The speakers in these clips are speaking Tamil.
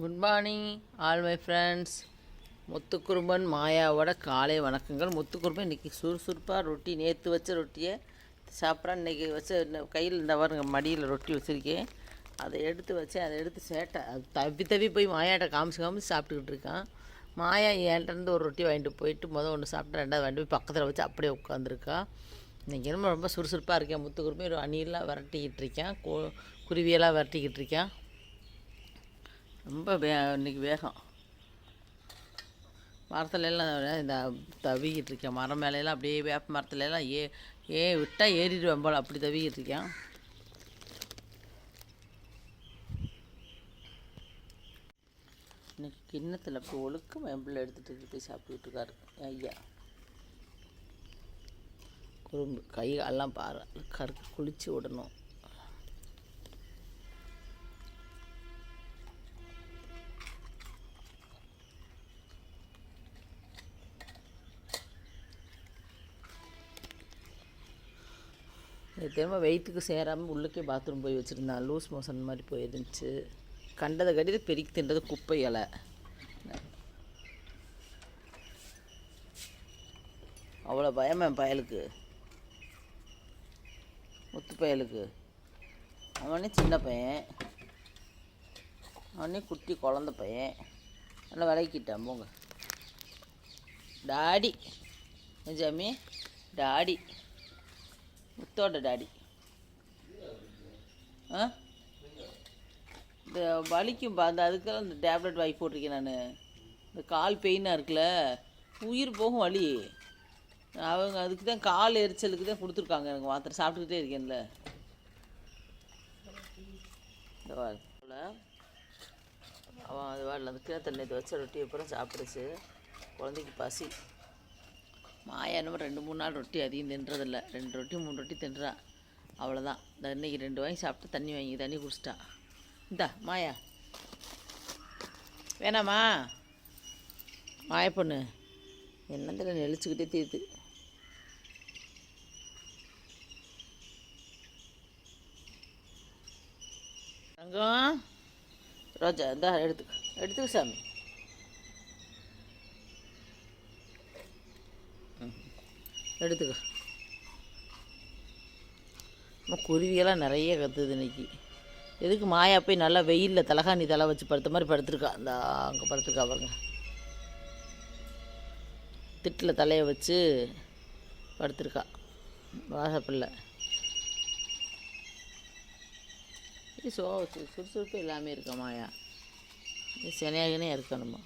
Good morning all my friends Muthukurumban மாயாவோட காலை வணக்கங்கள். முத்துக்குரும்பன் இன்றைக்கி சுறுசுறுப்பாக ரொட்டி நேற்று வச்ச ரொட்டியை சாப்பிட்றேன். இன்றைக்கி வச்ச கையில் இந்த பாருங்க மடியில் ரொட்டி வச்சுருக்கேன். அதை எடுத்து வச்சேன். அதை எடுத்து சேட்டை அது தவி தவி போய் மாயாட்ட காமிச்சு காமிச்சு சாப்பிட்டுக்கிட்டு இருக்கான். மாயா என்கிட்டருந்து ஒரு ரொட்டி வாங்கிட்டு போயிட்டு மொதல் ஒன்று சாப்பிட்டு ரெண்டாவது வாங்கிட்டு போய் பக்கத்தில் வச்சு அப்படியே உட்காந்துருக்கா இன்றைக்கி ரொம்ப ரொம்ப சுறுசுறுப்பாக இருக்கேன். முத்துக்குருமே ஒரு அணியெல்லாம் விரட்டிக்கிட்டு இருக்கேன். கோ குருவியெல்லாம் விரட்டிக்கிட்டு இருக்கேன். ரொம்ப வே இன்றைக்கி வேகம். மரத்துலலாம் இந்த தவிக்கிட்டு இருக்கேன். மரம் மேலையெல்லாம் அப்படியே வேப்ப மரத்துலலாம் ஏ ஏ விட்டால் ஏறிடுவேன் போல். அப்படி தவிக்கிட்டு இருக்கேன். இன்னைக்கு கிண்ணத்தில் அப்படி ஒழுக்க வெம்பில் எடுத்துகிட்டு போய் சாப்பிட்டுக்கிட்டு இருக்காரு. ஐயா. குறும்பு கை எல்லாம் பாரு. கருக்கு குளிச்சு விடணும். திரும்ப வெயிட்டுக்கு சேராமல் உள்ளுக்கே பாத்ரூம் போய் வச்சுருந்தான் லூஸ் மோஷன் மாதிரி போயிருந்துச்சு. கண்டதை கடிது பெருக்கி தின்றது குப்பை இலை. அவ்வளோ பயம் என் பயலுக்கு. முத்து பயலுக்கு. அவனே சின்ன பையன். அவனே குட்டி குழந்த பையன். நல்லா விளக்கிட்டான் போங்க. டாடி. ஜாமி டாடி. முத்தோட டாடி. ஆ? இந்த வலிக்கும் அந்த அதுக்கெல்லாம் இந்த டேப்லெட் வாங்கி போட்டிருக்கேன் நான். இந்த கால் பெயினாக இருக்குல்ல. உயிர் போகும் வலி. அவங்க அதுக்கு தான் கால் எரிச்சலுக்கு தான் கொடுத்துருக்காங்க எனக்கு மாத்திரை. சாப்பிட்டுக்கிட்டே இருக்கேன்ல. அவன் அது வாடல அந்த கீழத்தண்ணி வச்ச ரொட்டி அப்புறம் சாப்பிடுச்சு குழந்தைக்கு பசி. மாயா என்னமோ ரெண்டு மூணு நாள் ரொட்டி அதிகம் தின்றதில்ல. ரெண்டு ரொட்டி மூணு ரொட்டி தின்றா. அவ்வளோதான் இந்த இன்னைக்கு ரெண்டு வாங்கி சாப்பிட்டு தண்ணி வாங்கி தண்ணி குடிச்சிட்டா. இந்தா மாயா. வேணாமா? மாய பொண்ணு. என்னத்தில் நெளிச்சுக்கிட்டே தீருது தங்கம். ரோஜா இந்தா எடுத்துக்க. எடுத்துக்க சாமி. எடுத்துக்க. நம்ம குருவியெல்லாம் நிறைய கத்துது இன்னைக்கு. எதுக்கு மாயா போய் நல்லா வெயிலில் தலகாணி தலை வச்சு படுத்த மாதிரி படுத்துருக்கா? இந்த அங்கே படுத்துருக்கா பாருங்க. திட்டில் தலையை வச்சு படுத்துருக்கா. வாசப்பில்லை சோ சு- சுறுசுறுப்பு எல்லாமே இருக்கா மாயா. இது இருக்கணுமா?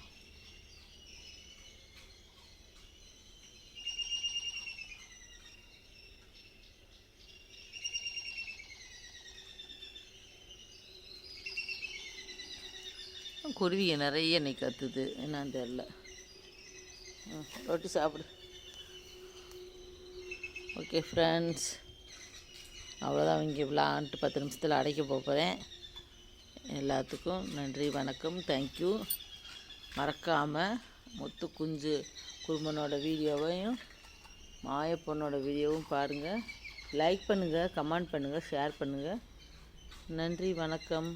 குருவியை நிறைய இன்னைக்கு கத்துது. என்னன்னு தெரில ரொட்டி சாப்பிடு. ஓகே ஃப்ரெண்ட்ஸ் அவ்வளோதான் இங்கே விளாண்ட்டு பத்து நிமிஷத்தில் அடைக்க போகிறேன் எல்லாத்துக்கும் நன்றி வணக்கம். தேங்க்யூ மறக்காமல் முத்து குஞ்சு குருமனோட வீடியோவையும் மாயப்பொண்ணோட வீடியோவும் பாருங்கள் லைக் பண்ணுங்கள் கமெண்ட் பண்ணுங்கள் ஷேர் பண்ணுங்கள் நன்றி வணக்கம்.